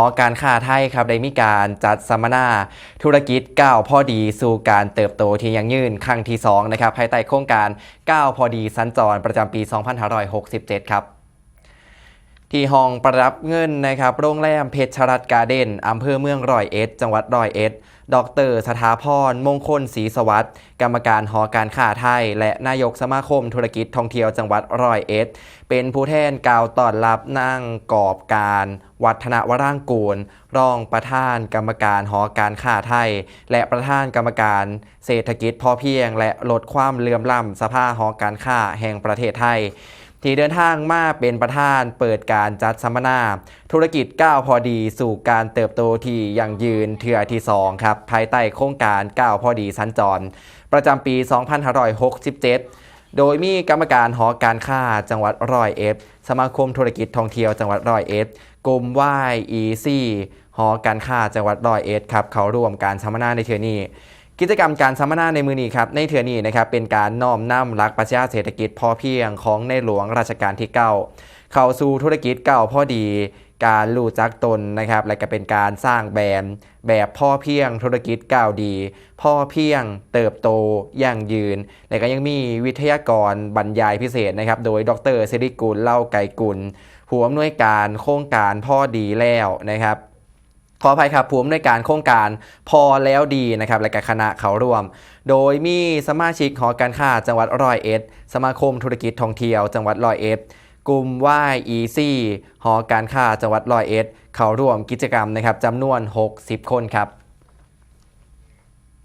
อการค้าไทยครับได้มีการจัดสัมมนาธุรกิจก้าวพอดีสู่การเติบโตที่ยั่งยืนครั้งที่2นะครับภายใต้โครงการก้าวพอดีสัญจรประจำปี 2567 ครับ ที่ห้องประดับเงินนะครับโรงแรมเพชรรัตน์การ์เด้นอำเภอเมืองร้อยเอ็ด จังหวัดร้อยเอ็ด ดรสถาพร มงคลศรีสวัสดิ์ กรรมการหอการค้าไทย และนายกสมาคมธุรกิจท่องเที่ยวจังหวัดร้อยเอ็ด เป็นผู้แทนกล่าวต้อนรับนั่งกอบการ วัฒนวร่างกูล รองประธานกรรมการหอการค้าไทย และประธานกรรมการ เศรษฐกิจพอเพียง และลดความเหลื่อมล้ำสภาหอการค้าแห่งประเทศไทย ที่เดินทางมาเป็นประธานเปิดการจัดสัมมนา ธุรกิจก้าวพอดีสู่การเติบโตที่ยั่งยืนเทือที่2ครับภายใต้โครงการก้าวพอดีสัญจร ประจำปี 2567 โดยมีกรรมการหอการค้าจังหวัดร้อยเอ็ดสมาคมธุรกิจท่องเที่ยวจังหวัดร้อยเอ็ดกลุ่ม YEC หอการค้าจังหวัดร้อยเอ็ดครับเขาร่วมการสัมมนาในเทือนี้ กิจกรรมการสัมมนาในมือนี้ครับในเทือนี้นะครับเป็นการน้อมนำหลักปรัชญาเศรษฐกิจพอเพียงของในหลวงรัชกาลที่ 9 เข้าสู่ธุรกิจเก่าพอดี การรู้จักตนนะครับและก็เป็นการสร้างแบรนด์แบบพ่อเพียงธุรกิจก้าวดี พ่อเพียงเติบโตยั่งยืน และก็ยังมีวิทยากรบรรยายพิเศษนะครับโดยดรสิริกุลเล่าไก่กุลผู้อำนวยการโครงการพ่อดีแล้วนะครับ ขออภัยครับผู้อำนวยการโครงการพอแล้วดีนะครับและกับคณะเขาร่วม โดยมีสมาชิกหอการค้าจังหวัดร้อยเอ็ด สมาคมธุรกิจท่องเที่ยวจังหวัดร้อยเอ็ดกลุ่ม YEC หอการค้าจังหวัดร้อยเอ็ด เขาร่วมกิจกรรมนะครับจำนวน 60 คนครับ